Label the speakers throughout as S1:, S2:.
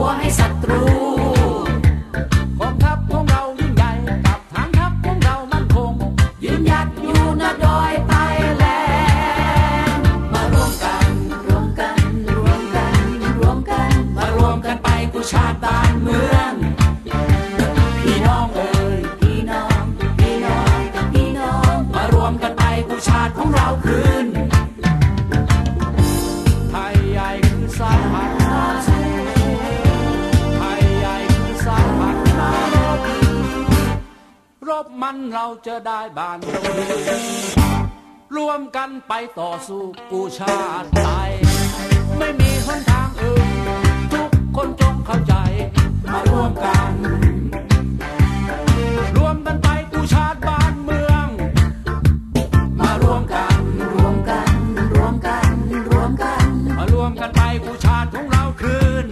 S1: คยยอมก้มหัวให้ศัตรู
S2: กองทัพของเรายิ่งใหญ่กับฐานทัพของเรามั่นคง
S1: ยืนหยัดอยู่หน้าดอยไตแลนมารวมกันรวมกัน รวมกัน รวมกัน มารวมกันไปกู้ชาติบ้านเมือง พี่น้องเอ๋ยพี่น้อง พี่น้อง พี่น้อง มารวมกันไปกู้ชาติของเราคืน รบมันเราจะ
S2: ได้บ้านเมืองรวมกันไปต่อสู้กูชาติไทยไม่มีหนทางอื่น ทุกคนจงเข้าใจ มาร่วมกัน รวมกันไปกูชาติบ้านเมือง มาร่วมกันร่วมกัน รวมกัน รวมกัน มาร่วมกันไปกูชาติของเราคืน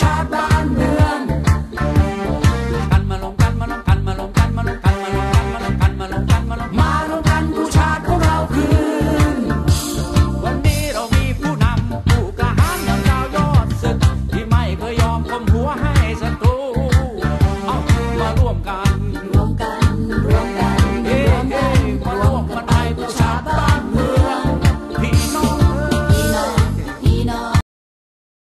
S2: shot